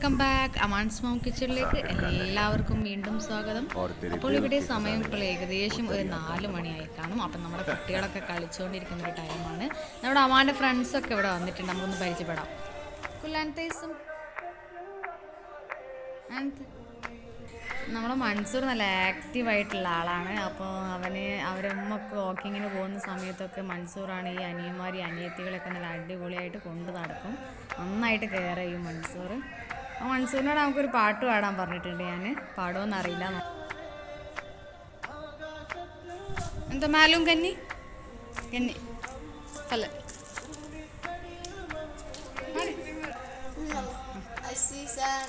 Welcome back Aman's mom കിച്ചണിലേക്ക് എല്ലാവർക്കും വീണ്ടും സ്വാഗതം. അപ്പോൾ ഇവിടെ സമയം ഇപ്പോൾ ഏകദേശം ഒരു നാല് മണിയായി കാണും. അപ്പം നമ്മുടെ കുട്ടികളൊക്കെ കളിച്ചുകൊണ്ടിരിക്കുന്ന ഒരു ടൈമാണ് നമ്മുടെ അമാന്റെ ഫ്രണ്ട്സൊക്കെ ഇവിടെ വന്നിട്ടുണ്ട്. നമുക്കൊന്ന് പരിചയപ്പെടാം. കുല്ലാൻതേസും നമ്മളെ മൻസൂർ നല്ല ആക്റ്റീവ് ആയിട്ടുള്ള ആളാണ്. അപ്പോൾ അവന് അവരമ്മക്ക് വാക്കിങ്ങിന് പോകുന്ന സമയത്തൊക്കെ മൻസൂറാണ് ഈ അനിയന്മാർ അനിയത്തികളൊക്കെ നല്ല അടിപൊളിയായിട്ട് കൊണ്ടു നടക്കും. നന്നായിട്ട് കെയർ ചെയ്യും മൻസൂർ മൺസൂറിനോട് നമുക്കൊരു പാട്ട് പാടാൻ പറഞ്ഞിട്ടുണ്ട് ഞാൻ പാടുമെന്ന് അറിയില്ല. എന്താ മാലും കന്നി? കന്നി. അല്ല. I see sand,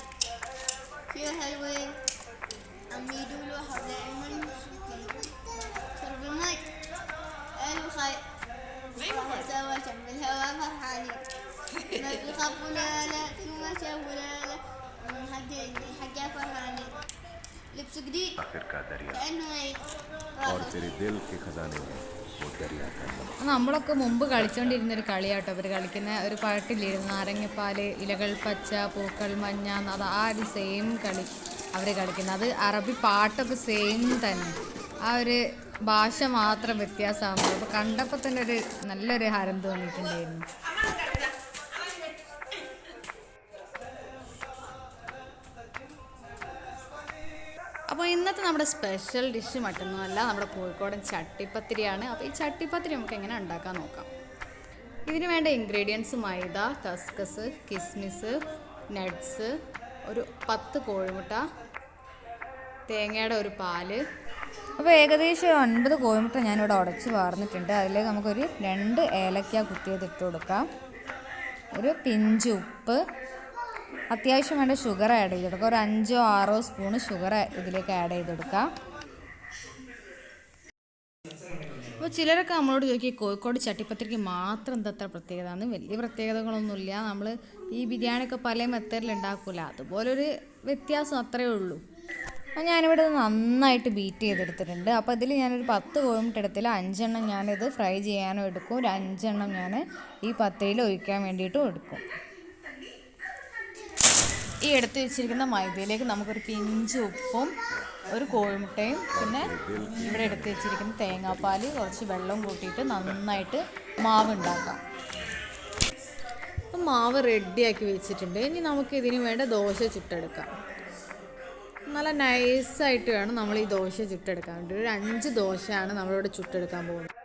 fear headwind, and we do know how നമ്മളൊക്കെ മുമ്പ് കളിച്ചുകൊണ്ടിരുന്ന ഒരു കളിയാട്ടോ. അവർ കളിക്കുന്ന ഒരു പാട്ടില്ലായിരുന്നു നാരങ്ങപ്പാൽ ഇലകൾ പച്ച പൂക്കൾ മഞ്ഞ അത് ആ ഒരു സെയിം കളി അവർ കളിക്കുന്നത്. അത് അറബി പാട്ടൊക്കെ സെയിം തന്നെ. ആ ഒരു ഭാഷ മാത്രം വ്യത്യാസമാകുമ്പോൾ അപ്പോൾ കണ്ടപ്പോൾ തന്നെ ഒരു നല്ലൊരു ഹരം തോന്നിയിട്ടുണ്ടായിരുന്നു ഇന്നത്തെ നമ്മുടെ സ്പെഷ്യൽ ഡിഷ് മറ്റൊന്നുമല്ല നമ്മുടെ കോഴിക്കോടൻ ചട്ടിപ്പത്തിരിയാണ്. അപ്പോൾ ഈ ചട്ടിപ്പത്തിരി നമുക്ക് എങ്ങനെ ഉണ്ടാക്കാൻ നോക്കാം. ഇതിന് വേണ്ട ഇൻഗ്രീഡിയൻസ് മൈദ കസ്കസ് കിസ്മിസ് നട്ട്സ് ഒരു പത്ത് കോഴിമുട്ട തേങ്ങയുടെ ഒരു പാൽ. അപ്പോൾ ഏകദേശം ഒൻപത് കോഴിമുട്ട ഞാനിവിടെ ഉടച്ച് വാർന്നിട്ടുണ്ട്. അതിൽ നമുക്കൊരു രണ്ട് ഏലക്ക കുത്തിയത് ഇട്ട് കൊടുക്കാം. ഒരു പിഞ്ച് ഉപ്പ് അത്യാവശ്യം വേണ്ട ഷുഗർ ആഡ് ചെയ്ത് കൊടുക്കുക ഒരു അഞ്ചോ ആറോ സ്പൂണ് ഷുഗർ ഇതിലേക്ക് ആഡ് ചെയ്ത് കൊടുക്കാം. അപ്പോൾ ചിലരൊക്കെ നമ്മളോട് ചോദിക്കും കോഴിക്കോട് ചട്ടിപ്പത്തിരിക്ക് മാത്രം എന്താ അത്ര പ്രത്യേകത? എന്ന് വലിയ പ്രത്യേകതകളൊന്നുമില്ല. നമ്മൾ ഈ ബിരിയാണിയൊക്കെ പല മെത്തേഡിൽ ഉണ്ടാക്കില്ല അതുപോലൊരു വ്യത്യാസം അത്രയേ ഉള്ളൂ. അപ്പോൾ ഞാനിവിടെ നന്നായിട്ട് ബീറ്റ് ചെയ്തെടുത്തിട്ടുണ്ട്. അപ്പോൾ ഇതിൽ ഞാനൊരു പത്ത് കോഴിമുട്ട എടുത്തില്ല. അഞ്ചെണ്ണം ഞാനിത് ഫ്രൈ ചെയ്യാനും എടുക്കും. ഒരു അഞ്ചെണ്ണം ഞാൻ ഈ പത്തയിൽ ഒഴിക്കാൻ വേണ്ടിയിട്ടും എടുക്കും. ഈ എടുത്ത് വെച്ചിരിക്കുന്ന മൈദയിലേക്ക് നമുക്കൊരു പിഞ്ച് ഉപ്പും ഒരു കോഴിമുട്ടയും പിന്നെ ഇവിടെ എടുത്ത് വെച്ചിരിക്കുന്ന തേങ്ങാപ്പാൽ കുറച്ച് വെള്ളം കൂട്ടിയിട്ട് നന്നായിട്ട് മാവ് ഉണ്ടാക്കാം മാവ് റെഡിയാക്കി വെച്ചിട്ടുണ്ട്. ഇനി നമുക്ക് ഇതിന് വേണ്ട ദോശ ചുട്ടെടുക്കാം. നല്ല നൈസായിട്ട് വേണം നമ്മൾ ഈ ദോശ ചുട്ടെടുക്കാൻ വേണ്ടി. ഒരു അഞ്ച് ദോശയാണ് നമ്മളിവിടെ ചുട്ടെടുക്കാൻ പോകുന്നത്.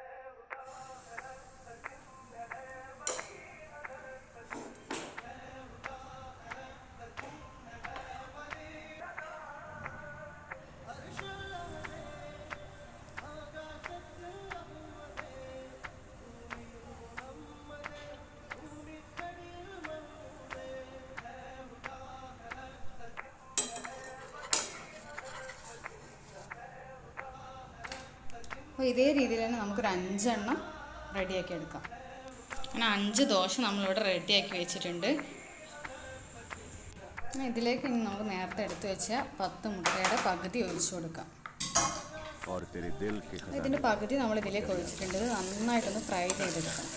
അപ്പോൾ ഇതേ രീതിയിൽ തന്നെ നമുക്കൊരു അഞ്ചെണ്ണം റെഡിയാക്കി എടുക്കാം. അങ്ങനെ അഞ്ച് ദോശ നമ്മളിവിടെ റെഡിയാക്കി വെച്ചിട്ടുണ്ട്. ഇതിലേക്ക് ഇനി നമുക്ക് നേരത്തെ എടുത്ത് വെച്ച പത്ത് മുട്ടയുടെ പകുതി ഒഴിച്ചു കൊടുക്കാം. ഇതിന്റെ പകുതി നമ്മളിതിലേക്ക് ഒഴിച്ചിട്ടുണ്ട്. നന്നായിട്ടൊന്ന് ഫ്രൈ ചെയ്തെടുക്കാം.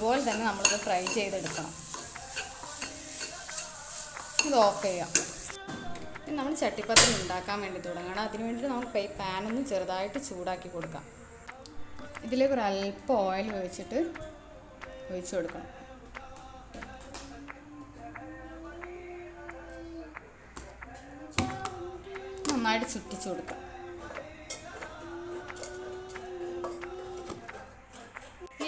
ഇതുപോലെ തന്നെ നമ്മളിത് ഫ്രൈ ചെയ്തെടുക്കണം. ഇത് ഓഫ് ചെയ്യാം. ഇനി നമ്മൾ ചട്ടിപ്പത്തിൽ ഉണ്ടാക്കാൻ വേണ്ടി തുടങ്ങണം. അതിന് വേണ്ടിയിട്ട് നമുക്ക് ഒന്ന് ചെറുതായിട്ട് ചൂടാക്കി കൊടുക്കാം. ഇതിലേക്ക് ഒരു അല്പം ഓയിൽ ഒഴിച്ചിട്ട് ഒഴിച്ചു കൊടുക്കണം. നന്നായിട്ട് ചുറ്റിച്ചു കൊടുക്കാം.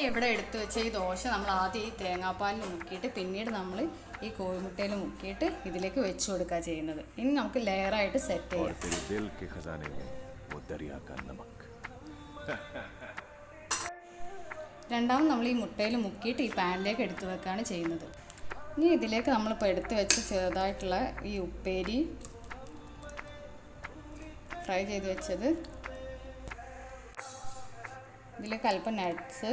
ഇവിടെ എടുത്തു വെച്ച ഈ ദോശ നമ്മൾ ആദ്യം ഈ തേങ്ങാപ്പാലിൽ മുക്കിയിട്ട് പിന്നീട് നമ്മൾ ഈ കോഴിമുട്ടയിൽ മുക്കിയിട്ട് ഇതിലേക്ക് വെച്ചു കൊടുക്കുക ചെയ്യുന്നത്. ഇനി നമുക്ക് ലെയറായിട്ട് സെറ്റ് ചെയ്യാം. രണ്ടാമത് നമ്മൾ ഈ മുട്ടയിൽ മുക്കിയിട്ട് ഈ പാനിലേക്ക് എടുത്തു വെക്കുകയാണ് ചെയ്യുന്നത്. ഇനി ഇതിലേക്ക് നമ്മളിപ്പോൾ എടുത്തു വെച്ച് ചെറുതായിട്ടുള്ള ഈ ഉപ്പേരി ഫ്രൈ ചെയ്ത് വെച്ചത്. ഇതിലേക്ക് അല്പം നട്ട്സ്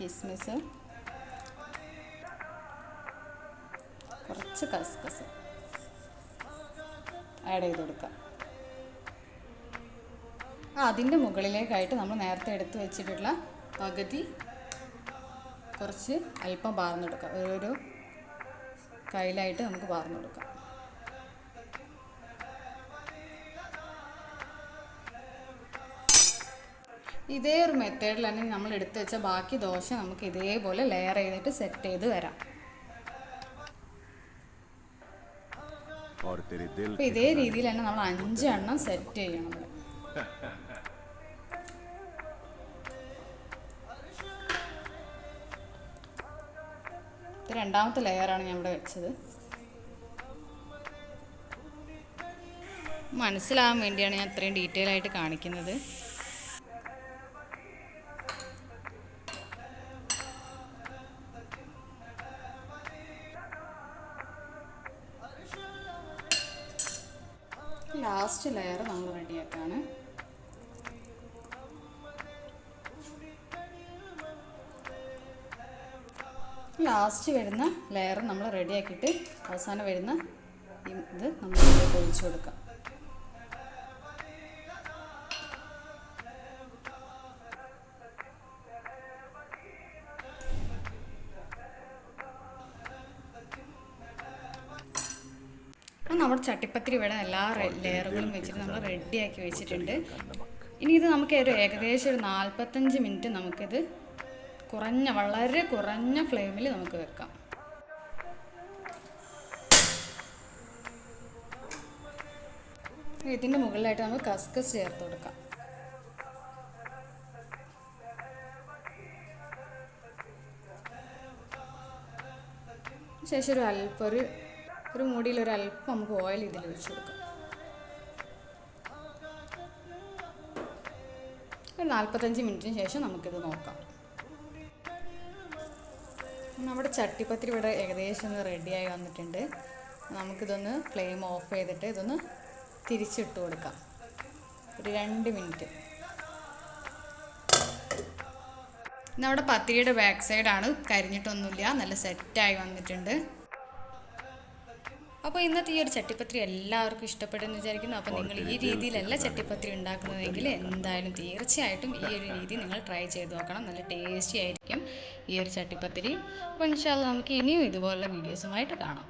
കിസ്മിസ്. കുറച്ച് കസ്കസ്. ആഡ് ചെയ്ത് കൊടുക്കാം. ആ അതിന്റെ മുകളിലേക്കായിട്ട് നമ്മൾ നേരത്തെ എടുത്ത് വെച്ചിട്ടുള്ള പകുതി കുറച്ച് അല്പം പാർന്നു കൊടുക്കാം. ഓരോരോ കയ്യിലായിട്ട് നമുക്ക് പാർന്നു കൊടുക്കാം. ഇതേ ഒരു മെത്തേഡിൽ തന്നെ നമ്മൾ എടുത്തു വെച്ച ബാക്കി ദോശ നമുക്ക് ഇതേപോലെ ലെയർ ചെയ്തിട്ട് സെറ്റ് ചെയ്ത് വരാം. ഇതേ രീതിയിൽ തന്നെ നമ്മൾ അഞ്ചെണ്ണം സെറ്റ് ചെയ്യണം. ഇവിടെ ഇത് രണ്ടാമത്തെ ലെയറാണ് ഞാൻ ഇവിടെ വെച്ചത്. മനസ്സിലാവാൻ വേണ്ടിയാണ് ഞാൻ ഇത്രയും ഡീറ്റെയിൽ ആയിട്ട് കാണിക്കുന്നത്. ലാസ്റ്റ് ലെയർ നമ്മൾ റെഡിയാക്കാണ്. ലാസ്റ്റ് വരുന്ന ലെയർ നമ്മൾ റെഡിയാക്കിയിട്ട് അവസാനം വരുന്ന ഇത് നമ്മൾ ഒഴിച്ചു കൊടുക്കാം. നമ്മുടെ ചട്ടിപ്പത്തിരി ഇവിടെ എല്ലാ ലെയറുകളും വെച്ചിട്ട് നമ്മൾ റെഡിയാക്കി വെച്ചിട്ടുണ്ട്. ഇനി ഇത് നമുക്ക് ഒരു ഏകദേശം ഒരു നാൽപ്പത്തഞ്ച് മിനിറ്റ് നമുക്കിത് കുറഞ്ഞ വളരെ കുറഞ്ഞ ഫ്ലെയിമിൽ നമുക്ക് വെക്കാം. ഇതിന്റെ മുകളിലായിട്ട് നമുക്ക് കസ്കസ് ചേർത്ത് കൊടുക്കാം. ശേഷം ഒരു അല്പം ഒരു മൂടിയിൽ ഒരു അല്പം നമുക്ക് ഓയിൽ ഇതിൽ ഒഴിച്ച് കൊടുക്കാം. ഒരു നാൽപ്പത്തഞ്ച് മിനിറ്റിന് ശേഷം നമുക്കിത് നോക്കാം. നമ്മുടെ ചട്ടിപ്പത്തിരി ഇവിടെ ഏകദേശം ഒന്ന് റെഡിയായി വന്നിട്ടുണ്ട്. നമുക്കിതൊന്ന് ഫ്ലെയിം ഓഫ് ചെയ്തിട്ട് ഇതൊന്ന് തിരിച്ചിട്ട് കൊടുക്കാം. ഒരു രണ്ട് മിനിറ്റ്. നമ്മുടെ പത്തിരിയുടെ ബാക്ക് സൈഡാണ് കരിഞ്ഞിട്ടൊന്നുമില്ല. നല്ല സെറ്റായി വന്നിട്ടുണ്ട്. അപ്പോൾ ഇന്നത്തെ ഈ ഒരു ചട്ടിപ്പത്രി എല്ലാവർക്കും ഇഷ്ടപ്പെട്ടെന്ന് വിചാരിക്കുന്നു. അപ്പോൾ നിങ്ങൾ ഈ രീതിയിലല്ല ചട്ടിപ്പത്രി ഉണ്ടാക്കുന്നതെങ്കിൽ എന്തായാലും തീർച്ചയായിട്ടും ഈ ഒരു രീതി നിങ്ങൾ ട്രൈ ചെയ്ത് നോക്കണം. നല്ല ടേസ്റ്റി ആയിരിക്കും ഈ ഒരു ചട്ടിപ്പത്തിരി. അപ്പോൾ ഇൻഷാല്ല നമുക്ക് ഇനിയും ഇതുപോലുള്ള വീഡിയോസുമായിട്ട് കാണാം.